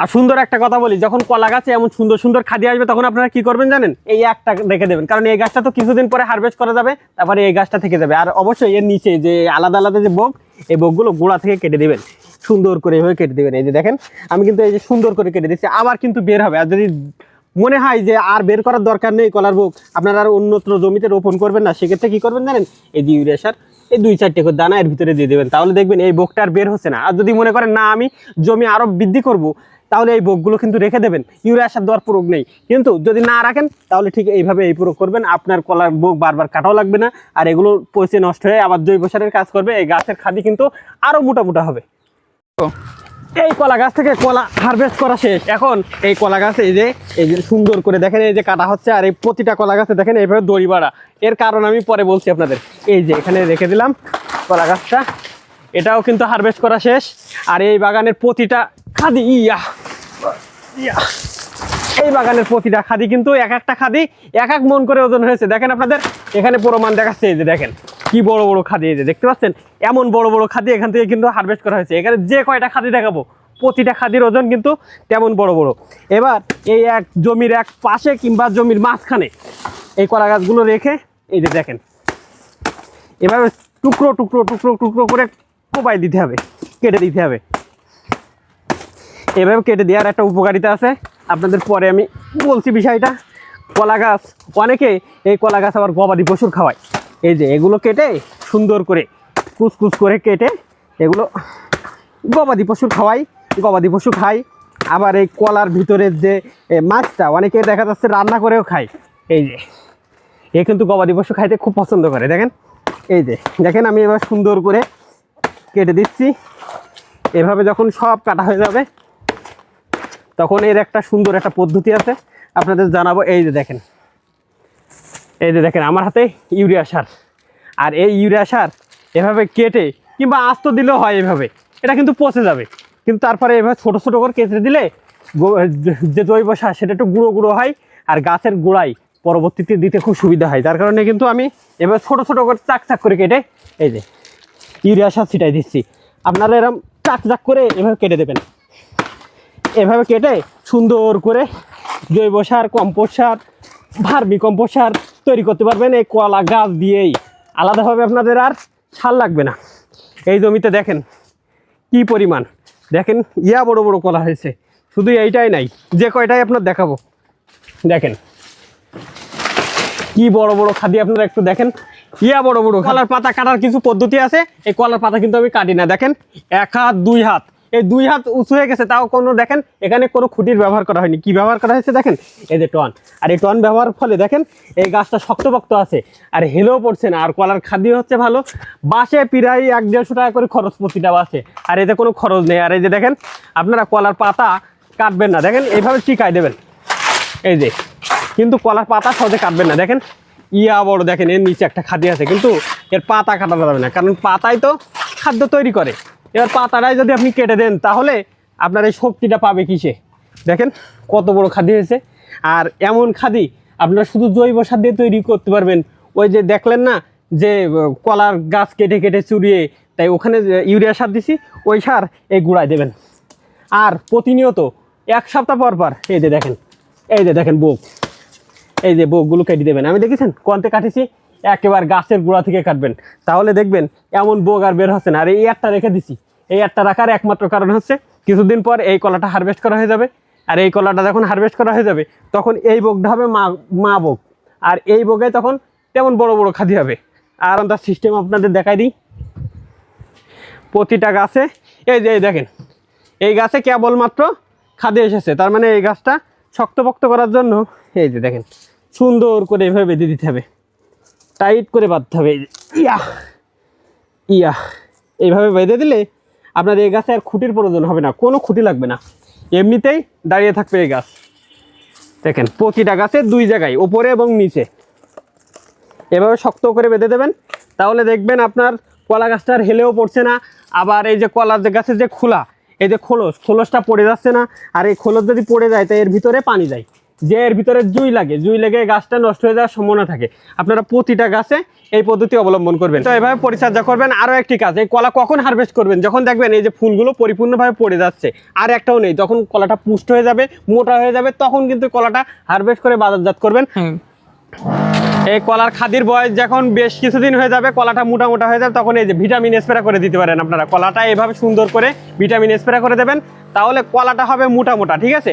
আর সুন্দর একটা কথা বলি, যখন কলা গাছে এমন সুন্দর সুন্দর খাদি আসবে, তখন আপনারা কি করবেন জানেন? এই একটা রেখে দেবেন, কারণ এই গাছটা তো কিছুদিন পরে হারভেস্ট করা যাবে, তারপরে এই গাছটা থেকে যাবে। আর অবশ্যই এর নিচে যে আলাদা আলাদা যে বক, এই বকগুলো গোড়া থেকে কেটে দেবেন, সুন্দর করে এভাবে কেটে দেবেন। এই যে দেখেন, আমি কিন্তু এই যে সুন্দর করে কেটে দিচ্ছি, আবার কিন্তু বের হবে। আর যদি মনে হয় যে আর বের করার দরকার নেই কলার বুক, আপনারা আর অন্যত্র জমিতে রোপণ করবেন না, সেক্ষেত্রে কী করবেন জানেন? এই যে ইউরিয়া সার এই দুই চারটে করে দানা এর ভিতরে দিয়ে দেবেন। তাহলে দেখবেন এই বোকটা আর বের হচ্ছে না। আর যদি মনে করেন, না, আমি জমি আরও বৃদ্ধি করব তাহলে এই বোকগুলো কিন্তু রেখে দেবেন। ইউরিয়া সার দেওয়ার প্রয়োগ নেই। কিন্তু যদি না রাখেন, তাহলে ঠিক এইভাবে এই প্রয়োগ করবেন। আপনার কলার বোক বারবার কাটাও লাগবে না। আর এগুলো পচে নষ্ট হয়ে আবার জৈব সারের কাজ করবে। এই গাছের খাদি কিন্তু আরও মোটা মোটা হবে। এই কলা গাছ থেকে কলা হারভেস্ট করা শেষ। এখন এই কলা গাছ এই যে এই যে সুন্দর করে দেখেন, এই যে কাটা হচ্ছে আর এই প্রতিটা কলা গাছে দেখেন এইভাবে দড়ি বাড়া। এর কারণ আমি পরে বলছি আপনাদের। এই যে এখানে রেখে দিলাম কলা গাছটা। এটাও কিন্তু হারভেস্ট করা শেষ। আর এই বাগানের প্রতিটা খাদি ইয়া ইয়া এই বাগানের প্রতিটা খাদি কিন্তু এক একটা খাদি এক এক মন করে ওজন হয়েছে। দেখেন আপনাদের, এখানে প্রমাণ দেখাচ্ছে, এই যে দেখেন। কি বড় বড় খাদি এই যে, দেখতে পাচ্ছেন? এমন বড় বড় খাদি এখান থেকে কিন্তু হারভেস্ট করা হয়েছে। এখানে যে কয়টা খাদি দেখাবো, প্রতিটা খাদির ওজন কিন্তু তেমন বড় বড়। এবার এই এক জমির এক পাশে কিংবা জমির মাঝখানে এই কলা গাছগুলো রেখে এই যে দেখেন, এভাবে টুকরো টুকরো টুকরো টুকরো করে কোপাই দিতে হবে, কেটে দিতে হবে। এভাবে কেটে দেওয়ার একটা উপকারিতা আছে। আপনাদের পরে আমি বলছি বিষয়টা। কলা গাছ, অনেকে এই কলা গাছ আবার গবাদি পশুর খাওয়ায়। এই যে এগুলো কেটে সুন্দর করে কুচকুচ করে কেটে এগুলো গবাদি পশু খাওয়াই, গবাদি পশু খাই। আবার এই কলার ভিতরের যে মাছটা অনেকে দেখা যাচ্ছে রান্না করেও খায়। এই যে, এ কিন্তু গবাদি পশু খাইতে খুব পছন্দ করে, দেখেন। এই যে, দেখেন আমি এবার সুন্দর করে কেটে দিচ্ছি। এভাবে যখন সব কাটা হয়ে যাবে, তখন এর একটা সুন্দর একটা পদ্ধতি আছে। আপনাদের জানাব, এই যে দেখেন। এই যে দেখেন, আমার হাতে ইউরিয়া সার। আর এই ইউরিয়া সার এভাবে কেটে কিংবা আস্ত দিলেও হয় এভাবে, এটা কিন্তু পচে যাবে। কিন্তু তারপরে এভাবে ছোটো ছোটো করে কেটে দিলে যে জৈব সার সেটা একটু গুঁড়ো গুঁড়ো হয় আর গাছের গোড়ায় পরবর্তীতে দিতে খুব সুবিধা হয়। যার কারণে কিন্তু আমি এভাবে ছোটো ছোটো করে চাক চাক করে কেটে এই যে ইউরিয়া সার ছিটাই দিচ্ছি। আপনারা এরকম চাক চাক করে এভাবে কেটে দেবেন। এভাবে কেটে সুন্দর করে জৈব সার, কম্পোস্ট সার, ভার্মি কম্পোস্ট সার তৈরি করতে পারবেন এই কলা গাছ দিয়েই। আলাদাভাবে আপনাদের আর সার লাগবে না। এই জমিতে দেখেন কি পরিমাণ। দেখেন, ইয়া বড় বড় কলা হয়েছে। শুধু এইটাই নাই, যে কয়টাই আপনার দেখাবো। দেখেন, কি বড় বড় খাদি আপনারা একটু দেখেন। ইয়া বড় বড়, কলার পাতা কাটার কিছু পদ্ধতি আছে। এই কলার পাতা কিন্তু আমি কাটি না। দেখেন, এক হাত, দুই হাত। এই দুই হাত উঁচু হয়ে গেছে, তাও কোনো দেখেন, এখানে কোনো খুঁটির ব্যবহার করা হয়নি। কি ব্যবহার করা হয়েছে দেখেন? এই যে টন। আর এই টন ব্যবহার ফলে দেখেন, এই গাছটা শক্তপোক্ত আছে, আর হেলেও পড়ছে না, আর কলার খাদ্য হচ্ছে ভালো। বাসে প্রায় এক দেড়শো টাকা করে খরচ প্রতিটা বাসে, আর এতে কোনো খরচ নেই। আর এই যে দেখেন, আপনারা কলার পাতা কাটবেন না। দেখেন, এইভাবে চিকাই দেবেন। এই যে, কিন্তু কলার পাতা সহজে কাটবেন না। দেখেন, ইয়া বড়, দেখেন, এর নিচে একটা খাদ্য আছে, কিন্তু এর পাতা কাটা যাবে না, কারণ পাতাই তো খাদ্য তৈরি করে। এবার পাতাটাই যদি আপনি কেটে দেন, তাহলে আপনার এই শক্তিটা পাবে কিসে? দেখেন কত বড় খাদি হয়েছে। আর এমন খাদি আপনারা শুধু জৈব সার দিয়ে তৈরি করতে পারবেন। ওই যে দেখলেন না, যে কলার গাছ কেটে কেটে চুরিয়ে, তাই ওখানে ইউরিয়া সার দিছি, ওই সার এই গুঁড়ায় দেবেন। আর প্রতিনিয়ত এক সপ্তাহ পর পর, এই যে দেখেন, এই যে দেখেন বুক। এই যে বুকগুলো কেটে দেবেন। আমি দেখেছেন, কন্তে কাটিছি, একেবারে গাছের গোড়া থেকে কাটবেন। তাহলে দেখবেন, এমন বোগ আর বের হচ্ছে না। আর এই একটা রেখে দিছি। এই একটা রাখার একমাত্র কারণ হচ্ছে কিছুদিন পর এই কলাটা হারভেস্ট করা হয়ে যাবে। আর এই কলাটা যখন হারভেস্ট করা হয়ে যাবে, তখন এই বোগটা হবে মা মা বোগ আর এই বোগে তখন তেমন বড় বড় খাদি হবে। আর তার সিস্টেম আপনাদের দেখাই দিই। প্রতিটা গাছে, এই যে দেখেন, এই গাছে কেবলমাত্র খাদে এসেছে। তার মানে এই গাছটা শক্তপোক্ত করার জন্য এই যে দেখেন, সুন্দর করে এভাবে বেঁধে দিতে হবে। টাইট করে বাঁধতে হবে। ইয়া ইয়া, এইভাবে বেঁধে দিলে আপনার এই গাছে আর খুঁটির প্রয়োজন হবে না, কোনো খুঁটি লাগবে না। এমনিতেই দাঁড়িয়ে থাকবে এই গাছ। দেখেন, প্রতিটা গাছে দুই জায়গায় ওপরে এবং নিচে। এভাবে শক্ত করে বেঁধে দেবেন, তাহলে দেখবেন আপনার কলা গাছটা আর হেলেও পড়ছে না। আবার এই যে কলার যে গাছের যে খোলা, এই যে খোলস, খোলসটা পড়ে যাচ্ছে না। আর এই খোলস যদি পড়ে যায়, তো এর ভিতরে পানি যায়। যে এর ভিতরে জুই লাগে, জুই লেগে গাছটা নষ্ট হয়ে যাওয়ার সম্ভাবনা থাকে। আপনারা প্রতিটা গাছে এই পদ্ধতি অবলম্বন করবেন। তো এভাবে পরিচর্যা করবেন। আরও একটি কাজ, এই কলা কখন হারভেস্ট করবেন? যখন দেখবেন এই যে ফুলগুলো পরিপূর্ণভাবে পড়ে যাচ্ছে, আর একটাও নেই, যখন কলাটা পুষ্ট হয়ে যাবে, মোটা হয়ে যাবে, তখন কিন্তু কলাটা হারভেস্ট করে বাজারজাত করবেন। এই কলার খাদির বয়স যখন বেশ কিছুদিন হয়ে যাবে, কলাটা মোটা মোটা হয়ে যাবে, তখন এই যে ভিটামিন স্প্রে করে দিতে পারেন আপনারা। কলাটা এভাবে সুন্দর করে ভিটামিন স্প্রে করে দেবেন, তাহলে কলাটা হবে মোটা মোটা, ঠিক আছে?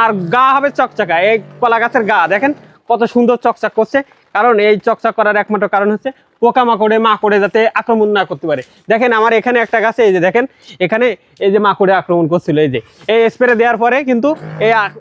আর গা হবে চকচকা, এই কলা গাছের গা, দেখেন কত সুন্দর চকচক করছে। কারণ এই চকচক করার একমাত্র কারণ হচ্ছে পোকামাকড়ে মাকড়ে যাতে আক্রমণ না করতে পারে। দেখেন আমার এখানে একটা গাছে, এই যে দেখেন, এখানে এই যে মাকড়ে আক্রমণ করছিল, এই যে। এই স্প্রে দেওয়ার পরে কিন্তু এই